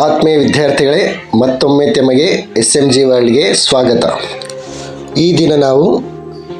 ಆತ್ಮೀಯ ವಿದ್ಯಾರ್ಥಿಗಳೇ, ಮತ್ತೊಮ್ಮೆ ತಮಗೆ ಎಸ್ ಎಂ ಜಿ ವರ್ಲ್ಡ್ಗೆ ಸ್ವಾಗತ. ಈ ದಿನ ನಾವು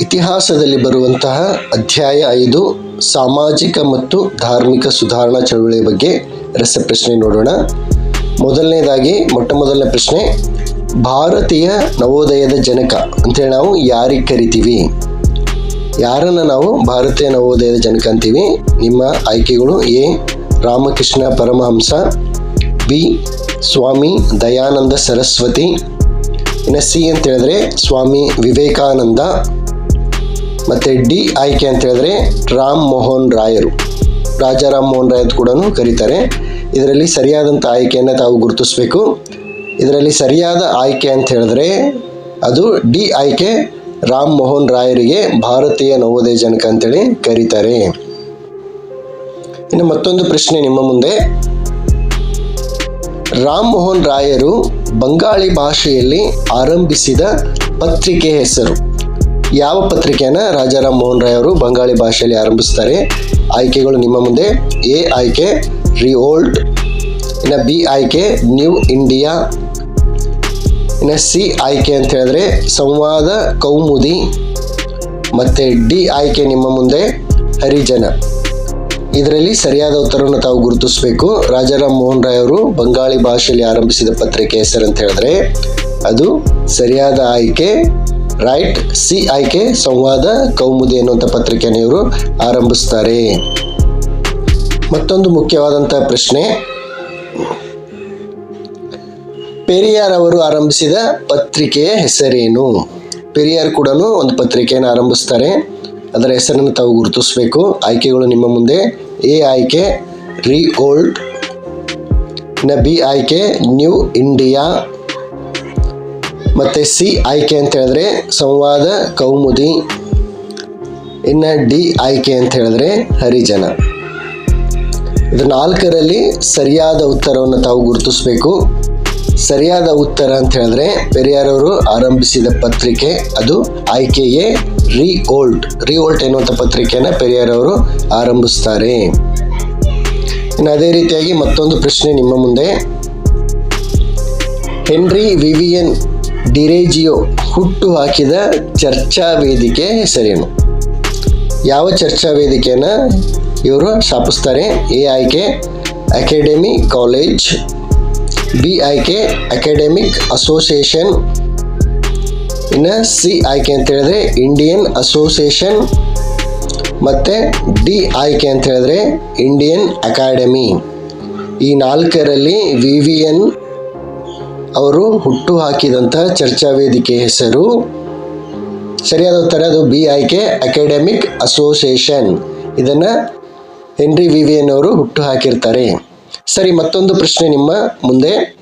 ಇತಿಹಾಸದಲ್ಲಿ ಬರುವಂತಹ ಅಧ್ಯಾಯ ಐದು, ಸಾಮಾಜಿಕ ಮತ್ತು ಧಾರ್ಮಿಕ ಸುಧಾರಣಾ ಚಳುವಳಿ ಬಗ್ಗೆ ರಸಪ್ರಶ್ನೆ ನೋಡೋಣ. ಮೊದಲನೇದಾಗಿ ಮೊಟ್ಟ ಮೊದಲನೇ ಪ್ರಶ್ನೆ, ಭಾರತೀಯ ನವೋದಯದ ಜನಕ ಅಂತೇಳಿ ನಾವು ಯಾರಿಗೆ ಕರಿತೀವಿ? ಯಾರನ್ನು ನಾವು ಭಾರತೀಯ ನವೋದಯದ ಜನಕ ಅಂತೀವಿ? ನಿಮ್ಮ ಆಯ್ಕೆಗಳು ಎ, ರಾಮಕೃಷ್ಣ ಪರಮಹಂಸ ಬಿ ಸ್ವಾಮಿ ದಯಾನಂದ ಸರಸ್ವತಿ ಇನ್ನು ಸಿ ಅಂತ ಹೇಳಿದ್ರೆ ಸ್ವಾಮಿ ವಿವೇಕಾನಂದ, ಮತ್ತು ಡಿ ಆಯ್ಕೆ ಅಂತ ಹೇಳಿದ್ರೆ ರಾಮ್ ಮೋಹನ್ ರಾಯರು. ರಾಜಾರಾಮ್ ಮೋಹನ್ ರಾಯ್ ಕೂಡ ಕರೀತಾರೆ. ಇದರಲ್ಲಿ ಸರಿಯಾದಂಥ ಆಯ್ಕೆಯನ್ನು ತಾವು ಗುರುತಿಸಬೇಕು. ಇದರಲ್ಲಿ ಸರಿಯಾದ ಆಯ್ಕೆ ಅಂತ ಹೇಳಿದ್ರೆ ಅದು ಡಿ ಆಯ್ಕೆ ರಾಮ್ ಮೋಹನ್ ರಾಯರಿಗೆ ಭಾರತೀಯ ನವೋದಯ ಜನಕ ಅಂತೇಳಿ ಕರೀತಾರೆ. ಇನ್ನು ಮತ್ತೊಂದು ಪ್ರಶ್ನೆ ನಿಮ್ಮ ಮುಂದೆ. ರಾಮ್ ಮೋಹನ್ ರಾಯರು ಬಂಗಾಳಿ ಭಾಷೆಯಲ್ಲಿ ಆರಂಭಿಸಿದ ಪತ್ರಿಕೆ ಹೆಸರು. ಯಾವ ಪತ್ರಿಕೆಯನ್ನು ರಾಜಾರಾಮ್ ಮೋಹನ್ ರಾಯ್ ಅವರು ಬಂಗಾಳಿ ಭಾಷೆಯಲ್ಲಿ ಆರಂಭಿಸ್ತಾರೆ? ಆಯ್ಕೆಗಳು ನಿಮ್ಮ ಮುಂದೆ. ಎ ಆಯ್ಕೆ ಓಲ್ಡ್, ಇನ್ನು ಬಿ ಆಯ್ಕೆ, ನ್ಯೂ ಇಂಡಿಯಾ, ಇನ್ನು ಸಿ ಆಯ್ಕೆ ಅಂತ ಹೇಳಿದ್ರೆ ಸಂವಾದ, ಕೌಮುದಿ, ಮತ್ತು ಡಿ ಆಯ್ಕೆ ನಿಮ್ಮ ಮುಂದೆ ಹರಿಜನ. ಇದರಲ್ಲಿ ಸರಿಯಾದ ಉತ್ತರವನ್ನು ತಾವು ಗುರುತಿಸಬೇಕು. ರಾಜಾರಾಮ್ ಮೋಹನ್ ರಾಯ್ ಅವರು ಬಂಗಾಳಿ ಭಾಷೆಯಲ್ಲಿ ಆರಂಭಿಸಿದ ಪತ್ರಿಕೆ ಹೆಸರು ಅಂತ ಹೇಳಿದ್ರೆ, ಅದು ಸರಿಯಾದ ಆಯ್ಕೆ, ರೈಟ್ ಸಿ ಆಯ್ಕೆ, ಸಂವಾದ, ಕೌಮುದಿ ಎನ್ನುವಂಥ ಪತ್ರಿಕೆಯನ್ನು ಇವರು ಆರಂಭಿಸ್ತಾರೆ. ಮತ್ತೊಂದು ಮುಖ್ಯವಾದಂಥ ಪ್ರಶ್ನೆ, ಪೆರಿಯಾರ್ ಅವರು ಆರಂಭಿಸಿದ ಪತ್ರಿಕೆಯ ಹೆಸರೇನು? ಪೆರಿಯಾರ್ ಕೂಡ ಒಂದು ಪತ್ರಿಕೆಯನ್ನು ಆರಂಭಿಸ್ತಾರೆ. ಅದರ ಹೆಸರನ್ನು ತಾವು ಗುರುತಿಸಬೇಕು. ಆಯ್ಕೆಗಳು ನಿಮ್ಮ ಮುಂದೆ. ಎ ಆಯ್ಕೆ, ರೀ ಓಲ್ಡ್ ಇನ್ನು ಬಿ ಆಯ್ಕೆ, ನ್ಯೂ ಇಂಡಿಯಾ. ಮತ್ತು ಸಿ ಆಯ್ಕೆ ಅಂತ ಹೇಳಿದ್ರೆ ಸಂವಾದ, ಕೌಮುದಿ. ಇನ್ನು ಡಿ ಆಯ್ಕೆ ಅಂತ ಹೇಳಿದ್ರೆ ಹರಿಜನ. ಇದು ನಾಲ್ಕರಲ್ಲಿ ಸರಿಯಾದ ಉತ್ತರವನ್ನು ತಾವು ಗುರುತಿಸಬೇಕು. ಸರಿಯಾದ ಉತ್ತರ ಅಂತ ಹೇಳಿದ್ರೆ, ಪೆರಿಯಾರವರು ಆರಂಭಿಸಿದ ಪತ್ರಿಕೆ ಅದು ಆಯ್ಕೆ ಎ ರಿಓಲ್ಟ್ ಓಲ್ಡ್ ಓಲ್ಟ್ ಎನ್ನುವಂಥ ಪತ್ರಿಕೆಯನ್ನು ಪೆರಿಯಾರ್ ಅವರು ಆರಂಭಿಸ್ತಾರೆ. ಇನ್ನು ಅದೇ ರೀತಿಯಾಗಿ ಮತ್ತೊಂದು ಪ್ರಶ್ನೆ ನಿಮ್ಮ ಮುಂದೆ. ಹೆನ್ರಿ ವಿವಿಯನ್ ಡಿರೇಜಿಯೋ ಹುಟ್ಟು ಹಾಕಿದ ಚರ್ಚಾ ವೇದಿಕೆ ಹೆಸರೇನು? ಯಾವ ಚರ್ಚಾ ವೇದಿಕೆಯನ್ನು ಇವರು ಸ್ಥಾಪಿಸ್ತಾರೆ? ಎ ಆಯ್ಕೆ ಅಕಾಡೆಮಿ ಕಾಲೇಜ್, ಬಿ ಆಯ್ಕೆ ಅಕಾಡೆಮಿಕ್ ಅಸೋಸಿಯೇಷನ್ ಇನ್ನು ಸಿ ಆಯ್ಕೆ ಅಂತ ಹೇಳಿದ್ರೆ ಇಂಡಿಯನ್ ಅಸೋಸಿಯೇಷನ್ ಮತ್ತು ಡಿ ಆಯ್ಕೆ ಅಂತ ಹೇಳಿದ್ರೆ ಇಂಡಿಯನ್ ಅಕಾಡೆಮಿ ಈ ನಾಲ್ಕರಲ್ಲಿ ವಿ ವಿ ಎನ್ ಅವರು ಹುಟ್ಟು ಹಾಕಿದಂತಹ ಚರ್ಚಾ ವೇದಿಕೆ ಹೆಸರು. ಸರಿಯಾದ ಉತ್ತರ ಅದು ಬಿ ಆಯ್ಕೆ ಅಕಾಡೆಮಿಕ್ ಅಸೋಸಿಯೇಷನ್ ಇದನ್ನು ಹೆನ್ರಿ ವಿ ವಿ ಎನ್ ಅವರು ಹುಟ್ಟು ಹಾಕಿರ್ತಾರೆ. ಸರಿ, ಮತ್ತೊಂದು ಪ್ರಶ್ನೆ ನಿಮ್ಮ ಮುಂದೆ.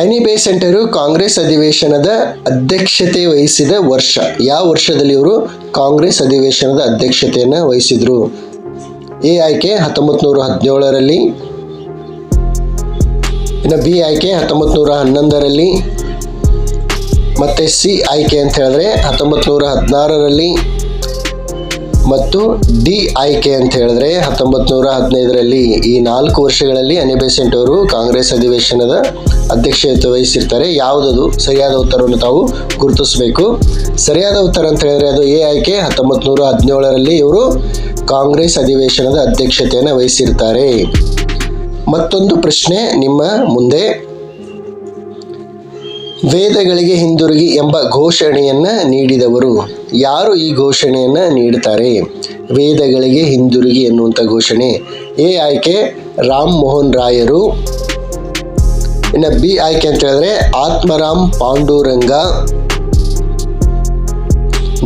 ಅನಿ ಸೆಂಟರು ಕಾಂಗ್ರೆಸ್ ಅಧಿವೇಶನದ ಅಧ್ಯಕ್ಷತೆ ವಹಿಸಿದ ವರ್ಷ. ಯಾವ ವರ್ಷದಲ್ಲಿ ಇವರು ಕಾಂಗ್ರೆಸ್ ಅಧಿವೇಶನದ ಅಧ್ಯಕ್ಷತೆಯನ್ನು ವಹಿಸಿದರು? ಎ ಆಯ್ಕೆ ಹತ್ತೊಂಬತ್ತು ನೂರ ಹದಿನೇಳರಲ್ಲಿ, ಇನ್ನು ಬಿ ಆಯ್ಕೆ ಹತ್ತೊಂಬತ್ತು ನೂರ ಹನ್ನೊಂದರಲ್ಲಿ, ಮತ್ತು ಸಿ ಆಯ್ಕೆ ಅಂತ ಹೇಳಿದ್ರೆ ಹತ್ತೊಂಬತ್ತು ನೂರ ಹದಿನಾರರಲ್ಲಿ ಮತ್ತು ಡಿ ಆಯ್ಕೆ ಅಂತ ಹೇಳಿದ್ರೆ ಹತ್ತೊಂಬತ್ತು ನೂರ ಹದಿನೈದರಲ್ಲಿ ಈ ನಾಲ್ಕು ವರ್ಷಗಳಲ್ಲಿ ಅನಿಬೆಸೆಂಟ್ ಅವರು ಕಾಂಗ್ರೆಸ್ ಅಧಿವೇಶನದ ಅಧ್ಯಕ್ಷತೆ ವಹಿಸಿರ್ತಾರೆ. ಯಾವುದದು ಸರಿಯಾದ ಉತ್ತರವನ್ನು ತಾವು ಗುರುತಿಸಬೇಕು? ಸರಿಯಾದ ಉತ್ತರ ಅಂತ ಹೇಳಿದ್ರೆ ಅದು ಎ ಆಯ್ಕೆ ಹತ್ತೊಂಬತ್ತು ನೂರ ಹದಿನೇಳರಲ್ಲಿ ಇವರು ಕಾಂಗ್ರೆಸ್ ಅಧಿವೇಶನದ ಅಧ್ಯಕ್ಷತೆಯನ್ನು ವಹಿಸಿರ್ತಾರೆ. ಮತ್ತೊಂದು ಪ್ರಶ್ನೆ ನಿಮ್ಮ ಮುಂದೆ. ವೇದಗಳಿಗೆ ಹಿಂದಿರುಗಿ ಎಂಬ ಘೋಷಣೆಯನ್ನು ನೀಡಿದವರು. ಯಾರು ಈ ಘೋಷಣೆಯನ್ನು ನೀಡುತ್ತಾರೆ? ವೇದಗಳಿಗೆ ಹಿಂದಿರುಗಿ ಎನ್ನುವಂಥ ಘೋಷಣೆ. ಎ ಆಯ್ಕೆ ರಾಮ್ ಮೋಹನ್ ರಾಯರು. ಇನ್ನು ಬಿ ಆಯ್ಕೆ ಅಂತ ಹೇಳಿದ್ರೆ ಆತ್ಮರಾಮ್ ಪಾಂಡುರಂಗ.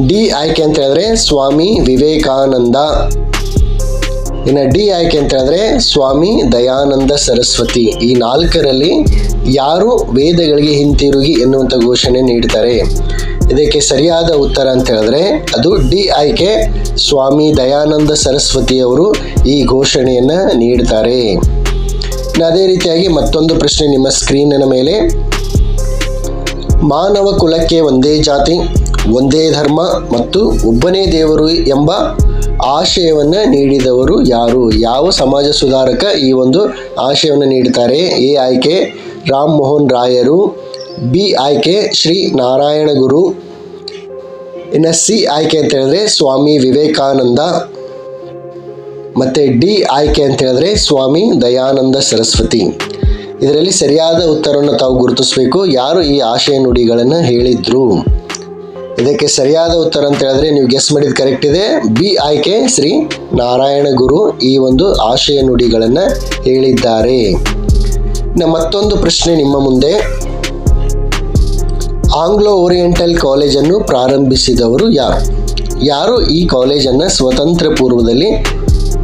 ಡಿ ಆಯ್ಕೆ ಅಂತ ಹೇಳಿದ್ರೆ ಸ್ವಾಮಿ ವಿವೇಕಾನಂದ. ಇನ್ನು ಡಿ ಆಯ್ಕೆ ಅಂತ ಹೇಳಿದ್ರೆ ಸ್ವಾಮಿ ದಯಾನಂದ ಸರಸ್ವತಿ. ಈ ನಾಲ್ಕರಲ್ಲಿ ಯಾರು ವೇದಗಳಿಗೆ ಹಿಂತಿರುಗಿ ಎನ್ನುವಂಥ ಘೋಷಣೆ ನೀಡ್ತಾರೆ ಇದಕ್ಕೆ ಸರಿಯಾದ ಉತ್ತರ ಅಂತ ಹೇಳಿದ್ರೆ ಅದು ಡಿ ಆಯ್ಕೆ ಸ್ವಾಮಿ ದಯಾನಂದ ಸರಸ್ವತಿ ಅವರು ಈ ಘೋಷಣೆಯನ್ನು ನೀಡ್ತಾರೆ ಅದೇ ರೀತಿಯಾಗಿ ಮತ್ತೊಂದು ಪ್ರಶ್ನೆ ನಿಮ್ಮ ಸ್ಕ್ರೀನಿನ ಮೇಲೆ. ಮಾನವ ಕುಲಕ್ಕೆ ಒಂದೇ ಜಾತಿ, ಒಂದೇ ಧರ್ಮ ಮತ್ತು ಒಬ್ಬನೇ ದೇವರು ಎಂಬ ಆಶಯವನ್ನು ನೀಡಿದವರು ಯಾರು? ಯಾವ ಸಮಾಜ ಸುಧಾರಕ ಈ ಒಂದು ಆಶಯವನ್ನು ನೀಡುತ್ತಾರೆ ಎ ಆಯ್ಕೆ ರಾಮ್ ಮೋಹನ್ ರಾಯರು, ಬಿ ಆಯ್ಕೆ ಶ್ರೀ ನಾರಾಯಣ ಗುರು, ಇನ್ನು ಸಿ ಆಯ್ಕೆ ಅಂತ ಹೇಳಿದ್ರೆ ಸ್ವಾಮಿ ವಿವೇಕಾನಂದ, ಮತ್ತು ಡಿ ಆಯ್ಕೆ ಅಂತ ಹೇಳಿದ್ರೆ ಸ್ವಾಮಿ ದಯಾನಂದ ಸರಸ್ವತಿ. ಇದರಲ್ಲಿ ಸರಿಯಾದ ಉತ್ತರವನ್ನು ತಾವು ಗುರುತಿಸಬೇಕು. ಯಾರು ಈ ಆಶಯ ನುಡಿಗಳನ್ನು ಹೇಳಿದ್ರು? ಇದಕ್ಕೆ ಸರಿಯಾದ ಉತ್ತರ ಅಂತ ಹೇಳಿದ್ರೆ ನೀವು ಗೆಸ್ ಮಾಡಿದ ಕರೆಕ್ಟ್ ಇದೆ. ಬಿ ಆಯ್ಕೆ ಶ್ರೀ ನಾರಾಯಣ ಗುರು ಈ ಒಂದು ಆಶಯ ನುಡಿಗಳನ್ನು ಹೇಳಿದ್ದಾರೆ. ಇನ್ನು ಮತ್ತೊಂದು ಪ್ರಶ್ನೆ ನಿಮ್ಮ ಮುಂದೆ. ಆಂಗ್ಲೋ ಓರಿಯೆಂಟಲ್ ಕಾಲೇಜನ್ನು ಪ್ರಾರಂಭಿಸಿದವರು ಯಾರು? ಯಾರು ಈ ಕಾಲೇಜನ್ನು ಸ್ವತಂತ್ರ ಪೂರ್ವದಲ್ಲಿ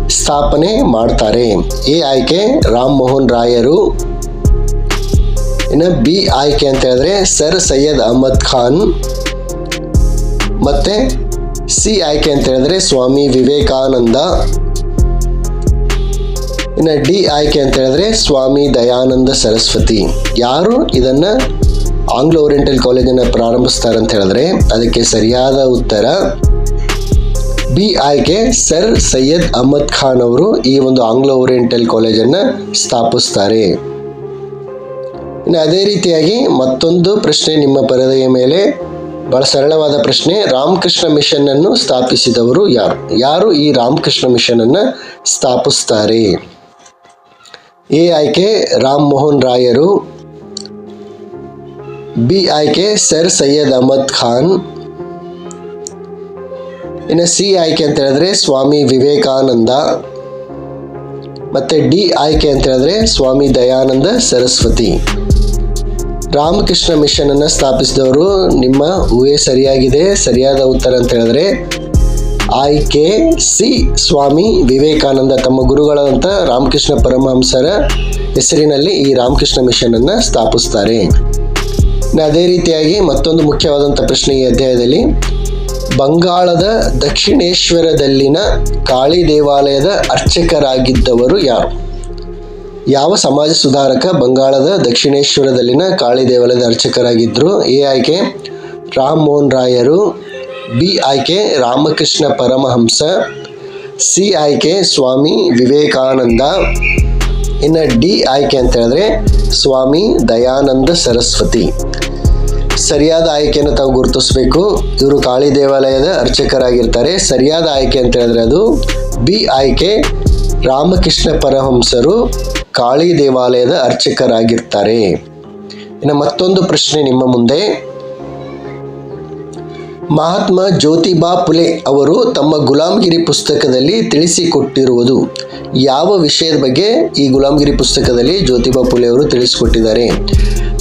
ಸ್ಥಾಪನೆ ಮಾಡ್ತಾರೆ? ಎ ಆಯ್ಕೆ ರಾಮ್ ಮೋಹನ್ ರಾಯರು. ಇನ್ನು ಬಿ ಆಯ್ಕೆ ಅಂತ ಹೇಳಿದ್ರೆ ಸರ್ ಸೈಯದ್ ಅಹಮದ್ ಖಾನ್. ಮತ್ತೆ ಸಿ ಆಯ್ಕೆ ಅಂತ ಹೇಳಿದ್ರೆ ಸ್ವಾಮಿ ವಿವೇಕಾನಂದ. ಇನ್ನು ಡಿ ಆಯ್ಕೆ ಅಂತ ಹೇಳಿದ್ರೆ ಸ್ವಾಮಿ ದಯಾನಂದ ಸರಸ್ವತಿ. ಯಾರು ಇದನ್ನ ಆಂಗ್ಲೋ ಓರಿಯೆಂಟಲ್ ಕಾಲೇಜನ್ನು ಪ್ರಾರಂಭಿಸ್ತಾರೆ ಅಂತ ಹೇಳಿದ್ರೆ ಅದಕ್ಕೆ ಸರಿಯಾದ ಉತ್ತರ ಬಿ ಆಯ್ಕೆ ಸರ್ ಸೈಯದ್ ಅಹಮದ್ ಖಾನ್ ಅವರು ಈ ಒಂದು ಆಂಗ್ಲೋ ಓರಿಯೆಂಟಲ್ ಕಾಲೇಜನ್ನು ಸ್ಥಾಪಿಸ್ತಾರೆ. ಇನ್ನು ಅದೇ ರೀತಿಯಾಗಿ ಮತ್ತೊಂದು ಪ್ರಶ್ನೆ ನಿಮ್ಮ ಪರದೆಯ ಮೇಲೆ ಬಹಳ ಸರಳವಾದ ಪ್ರಶ್ನೆ. ರಾಮಕೃಷ್ಣ ಮಿಷನ್ ಅನ್ನು ಸ್ಥಾಪಿಸಿದವರು ಯಾರು? ಯಾರು ಈ ರಾಮಕೃಷ್ಣ ಮಿಷನ್ ಅನ್ನು ಸ್ಥಾಪಿಸ್ತಾರೆ? ಎ ಆಯ್ಕೆ ರಾಮ್ ಮೋಹನ್ ರಾಯರು, ಬಿ ಆಯ್ಕೆ ಸರ್ ಸೈಯದ್ ಅಹಮದ್ ಖಾನ್, ಇನ್ನು ಸಿ ಆಯ್ಕೆ ಅಂತ ಹೇಳಿದ್ರೆ ಸ್ವಾಮಿ ವಿವೇಕಾನಂದ, ಮತ್ತೆ ಡಿ ಆಯ್ಕೆ ಅಂತ ಹೇಳಿದ್ರೆ ಸ್ವಾಮಿ ದಯಾನಂದ ಸರಸ್ವತಿ. ರಾಮಕೃಷ್ಣ ಮಿಷನ್ ಅನ್ನು ಸ್ಥಾಪಿಸಿದವರು. ನಿಮ್ಮ ಊಹೆ ಸರಿಯಾಗಿದೆ. ಸರಿಯಾದ ಉತ್ತರ ಅಂತ ಹೇಳಿದ್ರೆ ಆಯ್ಕೆ ಸಿ ಸ್ವಾಮಿ ವಿವೇಕಾನಂದ ತಮ್ಮ ಗುರುಗಳಂತ ರಾಮಕೃಷ್ಣ ಪರಮಹಂಸರ ಹೆಸರಿನಲ್ಲಿ ಈ ರಾಮಕೃಷ್ಣ ಮಿಷನ್ ಅನ್ನು ಸ್ಥಾಪಿಸ್ತಾರೆ. ಅದೇ ರೀತಿಯಾಗಿ ಮತ್ತೊಂದು ಮುಖ್ಯವಾದಂಥ ಪ್ರಶ್ನೆ ಈ ಅಧ್ಯಾಯದಲ್ಲಿ, ಬಂಗಾಳದ ದಕ್ಷಿಣೇಶ್ವರದಲ್ಲಿನ ಕಾಳಿ ದೇವಾಲಯದ ಅರ್ಚಕರಾಗಿದ್ದವರು ಯಾರು? ಯಾವ ಸಮಾಜ ಸುಧಾರಕ ಬಂಗಾಳದ ದಕ್ಷಿಣೇಶ್ವರದಲ್ಲಿನ ಕಾಳಿ ದೇವಾಲಯದ ಅರ್ಚಕರಾಗಿದ್ದರು ಎ ಆಯ್ಕೆ ರಾಮ್ ಮೋಹನ್ ರಾಯರು, ಬಿ ಆಯ್ಕೆ ರಾಮಕೃಷ್ಣ ಪರಮಹಂಸ, ಸಿ ಆಯ್ಕೆ ಸ್ವಾಮಿ ವಿವೇಕಾನಂದ, ಇನ್ನು ಡಿ ಆಯ್ಕೆ ಅಂತ ಹೇಳಿದ್ರೆ ಸ್ವಾಮಿ ದಯಾನಂದ ಸರಸ್ವತಿ. ಸರಿಯಾದ ಆಯ್ಕೆಯನ್ನು ತಾವು ಗುರುತಿಸಬೇಕು. ಇವರು ಕಾಳಿ ದೇವಾಲಯದ ಅರ್ಚಕರಾಗಿರ್ತಾರೆ. ಸರಿಯಾದ ಆಯ್ಕೆ ಅಂತ ಹೇಳಿದ್ರೆ ಅದು ಬಿ ಆಯ್ಕೆ ರಾಮಕೃಷ್ಣ ಪರಹಂಸರು ಕಾಳಿ ದೇವಾಲಯದ ಅರ್ಚಕರಾಗಿರ್ತಾರೆ. ಇನ್ನು ಮತ್ತೊಂದು ಪ್ರಶ್ನೆ ನಿಮ್ಮ ಮುಂದೆ. ಮಹಾತ್ಮ ಜ್ಯೋತಿಬಾ ಫುಲೆ ಅವರು ತಮ್ಮ ಗುಲಾಮಗಿರಿ ಪುಸ್ತಕದಲ್ಲಿ ತಿಳಿಸಿಕೊಟ್ಟಿರುವುದು. ಯಾವ ವಿಷಯದ ಬಗ್ಗೆ ಈ ಗುಲಾಮಗಿರಿ ಪುಸ್ತಕದಲ್ಲಿ ಜ್ಯೋತಿಬಾ ಫುಲೆ ಅವರು ತಿಳಿಸಿಕೊಟ್ಟಿದ್ದಾರೆ?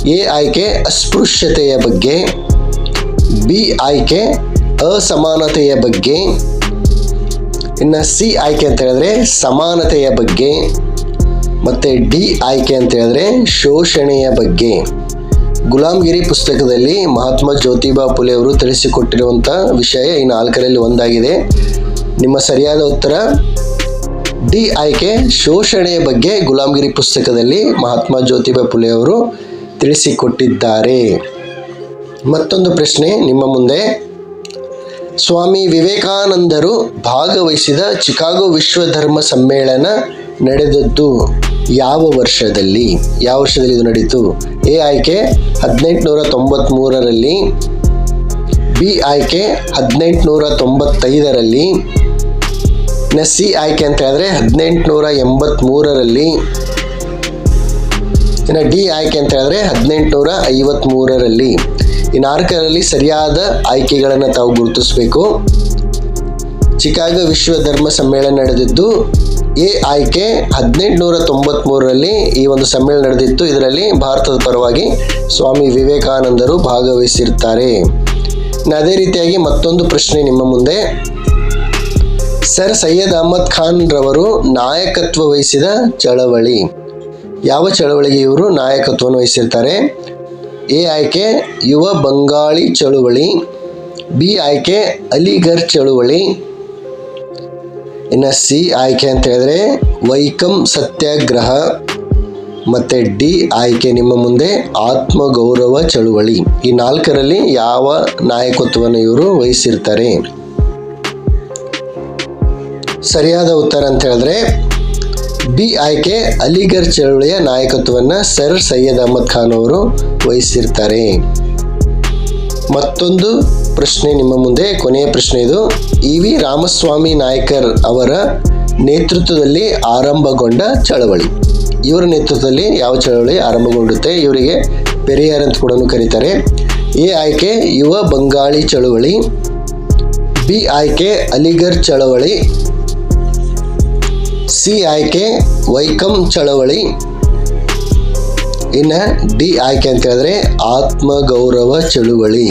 ಎ ಆಯ್ಕೆ ಅಸ್ಪೃಶ್ಯತೆಯ ಬಗ್ಗೆ. ಬಿ ಆಯ್ಕೆ ಅಸಮಾನತೆಯ ಬಗ್ಗೆ. ಇನ್ನು ಸಿ ಆಯ್ಕೆ ಅಂತ ಹೇಳಿದ್ರೆ ಸಮಾನತೆಯ ಬಗ್ಗೆ. ಮತ್ತು ಡಿ ಆಯ್ಕೆ ಅಂತ ಹೇಳಿದ್ರೆ ಶೋಷಣೆಯ ಬಗ್ಗೆ. ಗುಲಾಮ್ಗಿರಿ ಪುಸ್ತಕದಲ್ಲಿ ಮಹಾತ್ಮ ಜ್ಯೋತಿಬಾ ಫುಲೆ ಅವರು ತಿಳಿಸಿಕೊಟ್ಟಿರುವಂಥ ವಿಷಯ ಈ ನಾಲ್ಕರಲ್ಲಿ ಒಂದಾಗಿದೆ. ನಿಮ್ಮ ಸರಿಯಾದ ಉತ್ತರ? ಡಿ ಆಯ್ಕೆ ಶೋಷಣೆಯ ಬಗ್ಗೆ ಗುಲಾಮ್ಗಿರಿ ಪುಸ್ತಕದಲ್ಲಿ ಮಹಾತ್ಮ ಜ್ಯೋತಿಬಾ ಫುಲೆ ಅವರು ತಿಳಿಸಿಕೊಟ್ಟಿದ್ದಾರೆ. ಮತ್ತೊಂದು ಪ್ರಶ್ನೆ ನಿಮ್ಮ ಮುಂದೆ. ಸ್ವಾಮಿ ವಿವೇಕಾನಂದರು ಭಾಗವಹಿಸಿದ ಚಿಕಾಗೋ ವಿಶ್ವ ಧರ್ಮ ಸಮ್ಮೇಳನ ನಡೆದದ್ದು. ಯಾವ ವರ್ಷದಲ್ಲಿ ಯಾವ ವರ್ಷದಲ್ಲಿ ಇದು ನಡೀತು? ಎ ಆಯ್ಕೆ ಹದಿನೆಂಟುನೂರ ತೊಂಬತ್ತ್ಮೂರರಲ್ಲಿ ಬಿ ಆಯ್ಕೆ ಹದಿನೆಂಟುನೂರ ತೊಂಬತ್ತೈದರಲ್ಲಿ ಸಿ ಆಯ್ಕೆ ಅಂತ ಹೇಳಿದ್ರೆ ಹದಿನೆಂಟುನೂರ ಎಂಬತ್ತ್ಮೂರರಲ್ಲಿ ಇನ್ನು ಡಿ ಆಯ್ಕೆ ಅಂತ ಹೇಳಿದ್ರೆ ಹದಿನೆಂಟುನೂರ ಐವತ್ತ್ಮೂರರಲ್ಲಿ ಈ ನಾಲ್ಕರಲ್ಲಿ ಸರಿಯಾದ ಆಯ್ಕೆಗಳನ್ನು ತಾವು ಗುರುತಿಸಬೇಕು. ಚಿಕಾಗೋ ವಿಶ್ವ ಧರ್ಮ ಸಮ್ಮೇಳನ ನಡೆದಿದ್ದು ಎ ಆಯ್ಕೆ ಹದಿನೆಂಟುನೂರ ತೊಂಬತ್ತ್ಮೂರರಲ್ಲಿ ಈ ಒಂದು ಸಮ್ಮೇಳನ ನಡೆದಿತ್ತು. ಇದರಲ್ಲಿ ಭಾರತದ ಪರವಾಗಿ ಸ್ವಾಮಿ ವಿವೇಕಾನಂದರು ಭಾಗವಹಿಸಿರ್ತಾರೆ. ಅದೇ ರೀತಿಯಾಗಿ ಮತ್ತೊಂದು ಪ್ರಶ್ನೆ ನಿಮ್ಮ ಮುಂದೆ. ಸರ್ ಸೈಯದ್ ಅಹಮದ್ ಖಾನ್ ರವರು ನಾಯಕತ್ವ ವಹಿಸಿದ ಚಳವಳಿ. ಯಾವ ಚಳವಳಿಗೆ ಇವರು ನಾಯಕತ್ವವನ್ನು ವಹಿಸಿರ್ತಾರೆ? ಎ ಆಯ್ಕೆ ಯುವ ಬಂಗಾಳಿ ಚಳುವಳಿ, ಬಿ ಆಯ್ಕೆ ಅಲಿಗರ್ ಚಳುವಳಿ ಇನ್ನು ಸಿ, ಆಯ್ಕೆ ಅಂತ ಹೇಳಿದ್ರೆ ವೈಕಂ ಸತ್ಯಾಗ್ರಹ, ಮತ್ತು ಡಿ, ಆಯ್ಕೆ ನಿಮ್ಮ ಮುಂದೆ ಆತ್ಮಗೌರವ ಚಳುವಳಿ. ಈ ನಾಲ್ಕರಲ್ಲಿ ಯಾವ ನಾಯಕತ್ವವನ್ನು ಇವರು ವಹಿಸಿರ್ತಾರೆ? ಸರಿಯಾದ ಉತ್ತರ ಅಂತ ಹೇಳಿದ್ರೆ ಬಿ ಆಯ್ಕೆ ಅಲಿಗರ್ ಚಳುವಳಿಯ ನಾಯಕತ್ವವನ್ನು ಸರ್ ಸೈಯದ್ ಅಹಮದ್ ಖಾನ್ ಅವರು ವಹಿಸಿರ್ತಾರೆ. ಮತ್ತೊಂದು ಪ್ರಶ್ನೆ ನಿಮ್ಮ ಮುಂದೆ, ಕೊನೆಯ ಪ್ರಶ್ನೆ ಇದು. ಇ ವಿ ರಾಮಸ್ವಾಮಿ ನಾಯ್ಕರ್ ಅವರ ನೇತೃತ್ವದಲ್ಲಿ ಆರಂಭಗೊಂಡ ಚಳವಳಿ. ಇವರ ನೇತೃತ್ವದಲ್ಲಿ ಯಾವ ಚಳವಳಿ ಆರಂಭಗೊಂಡುತ್ತೆ ಇವರಿಗೆ ಪೆರಿಯಾರ್ ಅಂತ ಕೂಡ ಕರೀತಾರೆ. ಎ ಆಯ್ಕೆ ಯುವ ಬಂಗಾಳಿ ಚಳವಳಿ, ಬಿ ಆಯ್ಕೆ ಅಲಿಗರ್ ಚಳವಳಿ, ಸಿ ಆಯ್ಕೆ ವೈಕಂ ಚಳವಳಿ, ಇನ್ನು ಡಿ ಆಯ್ಕೆ ಅಂತ ಹೇಳಿದ್ರೆ ಆತ್ಮಗೌರವ ಚಳುವಳಿ.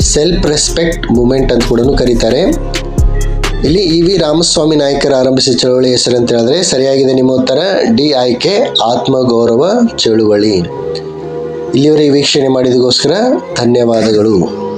ಸೆಲ್ಫ್ ರೆಸ್ಪೆಕ್ಟ್ ಮೂಮೆಂಟ್ ಅಂತ ಕೂಡ ಕರೀತಾರೆ. ಇಲ್ಲಿ ಇ ವಿ ರಾಮಸ್ವಾಮಿ ನಾಯಕರ ಆರಂಭಿಸಿದ ಚಳುವಳಿ ಹೆಸರು ಅಂತ ಹೇಳಿದ್ರೆ ಸರಿಯಾಗಿದೆ ನಿಮ್ಮ ಉತ್ತರ. ಡಿ ಆಯ್ಕೆ ಆತ್ಮಗೌರವ ಚಳುವಳಿ. ಇಲ್ಲಿವರೆಗೆ ವೀಕ್ಷಣೆ ಮಾಡಿದಗೋಸ್ಕರ ಧನ್ಯವಾದಗಳು.